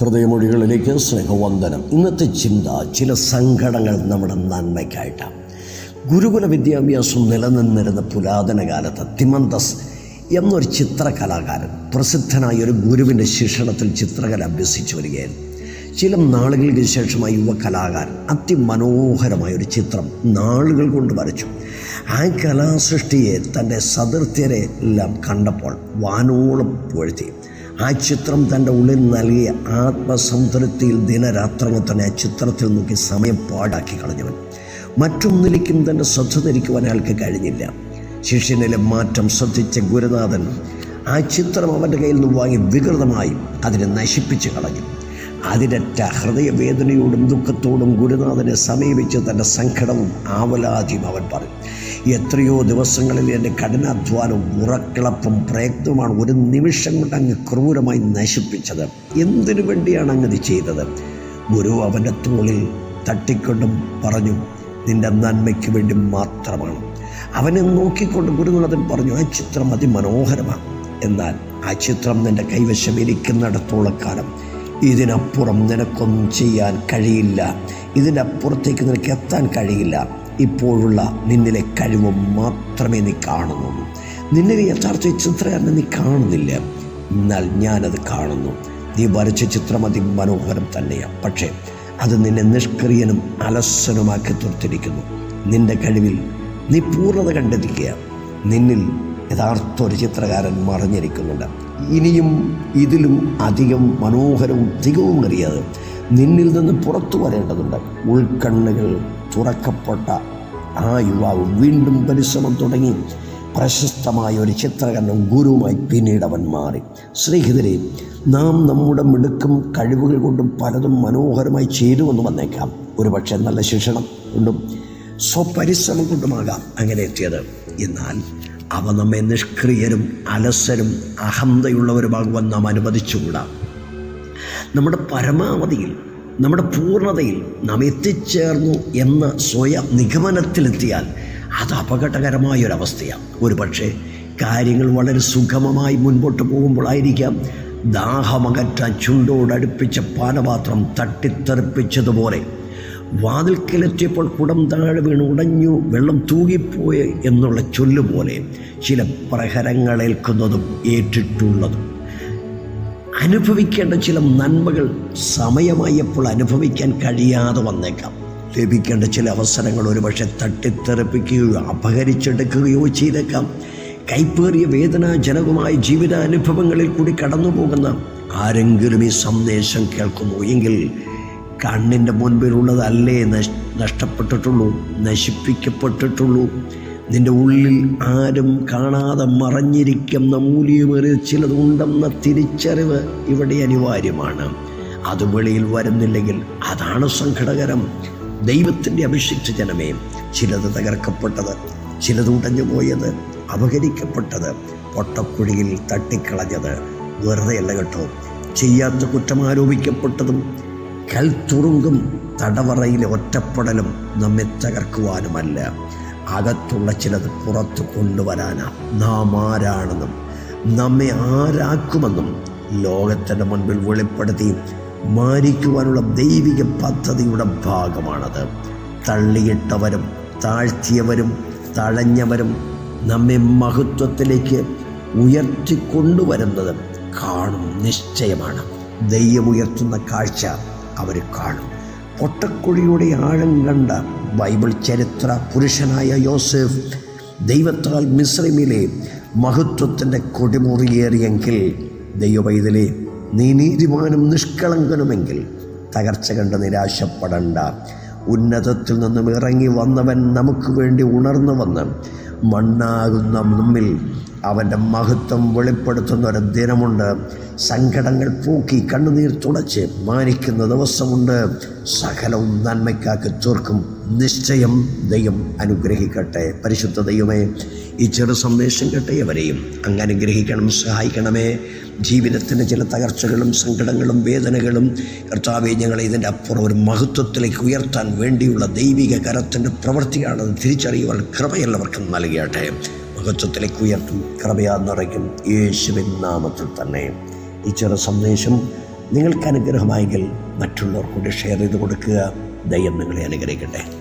ഹൃദയമൊഴികളിലേക്ക് സ്നേഹവന്ദനം. ഇന്നത്തെ ചിന്ത ചില സങ്കടങ്ങൾ നമ്മുടെ നന്മയ്ക്കായിട്ടാണ്. ഗുരുകുല വിദ്യാഭ്യാസം നിലനിന്നിരുന്ന പുരാതന കാലത്ത് തിമന്തസ് എന്നൊരു ചിത്രകലാകാരൻ പ്രസിദ്ധനായ ഒരു ഗുരുവിന്റെ ശിക്ഷണത്തിൽ ചിത്രകല അഭ്യസിച്ചു വരികയായിരുന്നു. ചില നാളുകൾക്ക് ശേഷമായി യുവ കലാകാരൻ അതിമനോഹരമായ ഒരു ചിത്രം നാളുകൾ കൊണ്ട് വരച്ചു. ആ കലാസൃഷ്ടിയെ തന്റെ സദൃത്യരെ എല്ലാം കണ്ടപ്പോൾ വാനോളം പുഴത്തി ആ ചിത്രം തന്റെ ഉള്ളിൽ നൽകിയ ആത്മസംതൃപ്തിയിൽ ദിനരാത്രങ്ങൾ തന്നെ ആ ചിത്രത്തിൽ നോക്കി സമയം പാടാക്കി കളഞ്ഞവൻ. മറ്റൊന്നിലേക്കും തന്റെ ശ്രദ്ധ തിരിക്കുവാൻ അയാൾക്ക് കഴിഞ്ഞില്ല. ശിഷ്യനിലെ മാറ്റം ശ്രദ്ധിച്ച ഗുരുനാഥൻ ആ ചിത്രം അവന്റെ കയ്യിൽ നിന്ന് വാങ്ങി വികൃതമായി അതിനെ നശിപ്പിച്ച് കളഞ്ഞു. അതിരറ്റ ഹൃദയവേദനയോടും ദുഃഖത്തോടും ഗുരുനാഥനെ സമീപിച്ച് തന്റെ സങ്കടവും ആവലാതിയും അവൻ പറയും എത്രയോ ദിവസങ്ങളിൽ എന്റെ കഠിനാധ്വാനവും ഉറക്കിളപ്പും പ്രയത്നവുമാണ് ഒരു നിമിഷം കൊണ്ട് അങ്ങ് ക്രൂരമായി നശിപ്പിച്ചത്. എന്തിനു വേണ്ടിയാണ് അങ്ങ് ഇത് ചെയ്തത്? ഗുരു അവന്റെ തോളിൽ തട്ടിക്കൊണ്ടും പറഞ്ഞു നിന്റെ നന്മയ്ക്ക് വേണ്ടി മാത്രമാണ്. അവനെ നോക്കിക്കൊണ്ട് ഗുരുനാഥൻ പറഞ്ഞു ആ ചിത്രം അതിമനോഹരമാണ്. എന്നാൽ ആ ചിത്രം നിന്റെ കൈവശം ഇരിക്കുന്നിടത്തോളം കാലം ഇതിനപ്പുറം നിനക്കൊന്നും ചെയ്യാൻ കഴിയില്ല. ഇതിന്റെ അപ്പുറത്തേക്ക് നിനക്ക് എത്താൻ കഴിയില്ല. ഇപ്പോഴുള്ള നിന്നിലെ കഴിവ് മാത്രമേ നീ കാണുന്നുള്ളൂ. നിന്നിലെ യഥാർത്ഥ ചിത്രകാരനെ നീ കാണുന്നില്ല. എന്നാൽ ഞാനത് കാണുന്നു. നീ വരച്ച ചിത്രം അതിമനോഹരം തന്നെയാണ് പക്ഷേ അത് നിന്നെ നിഷ്ക്രിയനും അലസനുമാക്കി തീർത്തിരിക്കുന്നു നിന്റെ കഴിവിൽ നീ പൂർണത കണ്ടെത്തിക്കുക. നിന്നിൽ യഥാർത്ഥ ഒരു ചിത്രകാരൻ മറിഞ്ഞിരിക്കുന്നുണ്ട്. ഇനിയും ഇതിലും അധികം മനോഹരവും തികവും അറിയാതെ നിന്നിൽ നിന്ന് പുറത്തു വരേണ്ടതുണ്ട്. ഉൾക്കണ്ണുകൾ തുറക്കപ്പെട്ട ആ യുവാവ് വീണ്ടും പരിശ്രമം തുടങ്ങി. പ്രശസ്തമായ ഒരു ചിത്രകരണം ഗുരുവുമായി പിന്നീട് അവൻ മാറി. സ്നേഹിതരെ നാം നമ്മുടെ മിടുക്കും കഴിവുകൾ കൊണ്ടും പലതും മനോഹരമായി ചെയ്തു ചേരുമെന്ന് വന്നേക്കാം. ഒരുപക്ഷെ നല്ല ശിക്ഷണം കൊണ്ടും സ്വപരിശ്രമം കൊണ്ടുമാകാം അങ്ങനെ എത്തിയത്. എന്നാൽ അവ നമ്മെ നിഷ്ക്രിയരും അലസരും അഹന്തയുള്ളവരുമാകുവാൻ നാം അനുവദിച്ചുകൂടാ. നമ്മുടെ പരമാവധിയിൽ നമ്മുടെ പൂർണതയിൽ നാം എത്തിച്ചേർന്നു എന്ന സ്വയം നിഗമനത്തിലെത്തിയാൽ അത് അപകടകരമായൊരവസ്ഥയാണ്. ഒരു പക്ഷേ കാര്യങ്ങൾ വളരെ സുഗമമായി മുൻപോട്ട് പോകുമ്പോഴായിരിക്കാം ദാഹമകറ്റാൻ ചുണ്ടോടടുപ്പിച്ച പാനപാത്രം തട്ടിത്തെറിപ്പിച്ചതുപോലെ. വാതിൽക്കലെത്തിയപ്പോൾ കുടം താഴെ വീണ് ഉടഞ്ഞു വെള്ളം തൂകിപ്പോയി എന്നുള്ള ചൊല്ലുപോലെ ചില പ്രഹരങ്ങളേൽക്കുന്നതും ഏറ്റിട്ടുള്ളതും. അനുഭവിക്കേണ്ട ചില നന്മകൾ സമയമായപ്പോൾ അനുഭവിക്കാൻ കഴിയാതെ വന്നേക്കാം. ലഭിക്കേണ്ട ചില അവസരങ്ങൾ ഒരുപക്ഷെ തട്ടിത്തെറിപ്പിക്കുകയോ അപഹരിച്ചെടുക്കുകയോ ചെയ്തേക്കാം. കൈപ്പേറിയ വേദനാജനകമായ ജീവിതാനുഭവങ്ങളിൽ കൂടി കടന്നു പോകുന്ന ആരെങ്കിലും ഈ സന്ദേശം കേൾക്കുന്നു എങ്കിൽ കണ്ണിന്റെ മുൻപിലുള്ളതല്ലേ നഷ് നഷ്ടപ്പെട്ടിട്ടുള്ളൂ നശിപ്പിക്കപ്പെട്ടിട്ടുള്ളൂ. നിന്റെ ഉള്ളിൽ ആരും കാണാതെ മറഞ്ഞിരിക്കുന്ന മൂല്യമേറിയ ചിലതുണ്ടെന്ന തിരിച്ചറിവ് ഇവിടെ അനിവാര്യമാണ്. അത് വെളിയിൽ വരുന്നില്ലെങ്കിൽ അതാണ് സങ്കടകരം. ദൈവത്തിന്റെ അഭിഷിക്ത ജനമേ ചിലത് തകർക്കപ്പെട്ടത് ചിലത് ഉടഞ്ഞു പോയത് അപഹരിക്കപ്പെട്ടത് പൊട്ടക്കുഴിയിൽ തട്ടിക്കളഞ്ഞത്. വെറുതെയല്ല കേട്ടോ ചെയ്യാത്ത കുറ്റം ആരോപിക്കപ്പെട്ടതും കൽത്തുറുങ്കും തടവറയിലെ ഒറ്റപ്പെടലും നമ്മെ തകർക്കുവാനുമല്ല. അകത്തുള്ള ചിലത് പുറത്തു കൊണ്ടുവരാനാണ് നാം ആരാണെന്നും നമ്മെ ആരാക്കുമെന്നും ലോകത്തിന്റെ മുൻപിൽ വെളിപ്പെടുത്തി മാനിക്കുവാനുള്ള ദൈവിക പദ്ധതിയുടെ ഭാഗമാണത്. തള്ളിയിട്ടവരും താഴ്ത്തിയവരും തഴഞ്ഞവരും നമ്മെ മഹത്വത്തിലേക്ക് ഉയർത്തിക്കൊണ്ടുവരുന്നത് കാണും നിശ്ചയമാണ്. ദൈവം ഉയർത്തുന്ന കാഴ്ച അവർ കാണും. പൊട്ടക്കുഴിയുടെ ആഴം കണ്ട ബൈബിൾ ചരിത്ര പുരുഷനായ യോസഫ് ദൈവത്താൽ മിശ്രമിലെ മഹത്വത്തിന്റെ കൊടിമുറിയേറിയെങ്കിൽ ദൈവവൈതലെ നീ നീതിമാനും നിഷ്കളങ്കനുമെങ്കിൽ തകർച്ച കണ്ട് നിരാശപ്പെടണ്ട. ഉന്നതത്തിൽ നിന്നും ഇറങ്ങി വന്നവൻ നമുക്ക് വേണ്ടി ഉണർന്നു വന്ന് മണ്ണാകുന്ന നമ്മിൽ അവന്റെ മഹത്വം വെളിപ്പെടുത്തുന്ന ഒരു ദിനമുണ്ട്. സങ്കടങ്ങൾ പൂക്കി കണ്ണുനീർ തുടച്ച് മാനിക്കുന്ന ദിവസമുണ്ട്. സകലവും നന്മയ്ക്കാക്കി തീർക്കും. നിശ്ചയം ദൈവം അനുഗ്രഹിക്കട്ടെ. പരിശുദ്ധ ദൈവമേ ഈ ചെറു സന്ദേശം കേട്ടയവരെയും അങ്ങ് അനുഗ്രഹിക്കണം സഹായിക്കണമേ. ജീവിതത്തിന്റെ ചില തകർച്ചകളും സങ്കടങ്ങളും വേദനകളും കർത്താവെ ഞങ്ങളെ ഇതിന്റെ അപ്പുറം ഒരു മഹത്വത്തിലേക്ക് ഉയർത്താൻ വേണ്ടിയുള്ള ദൈവിക കരത്തിന്റെ പ്രവൃത്തിയാണെന്ന് തിരിച്ചറിയുവാൻ കൃപയുള്ളവർക്ക് നൽകിയാട്ടെ. മഹത്വത്തിലേക്ക് ഉയർത്തും കൃപയാ നിറയ്ക്കും യേശുവിൻ നാമത്തിൽ തന്നെ. ഈ ചെറു സന്ദേശം നിങ്ങൾക്ക് അനുഗ്രഹമായെങ്കിൽ മറ്റുള്ളവർ കൂടി ഷെയർ ചെയ്ത് കൊടുക്കുക. ദൈവം നിങ്ങളെ അനുഗ്രഹിക്കട്ടെ.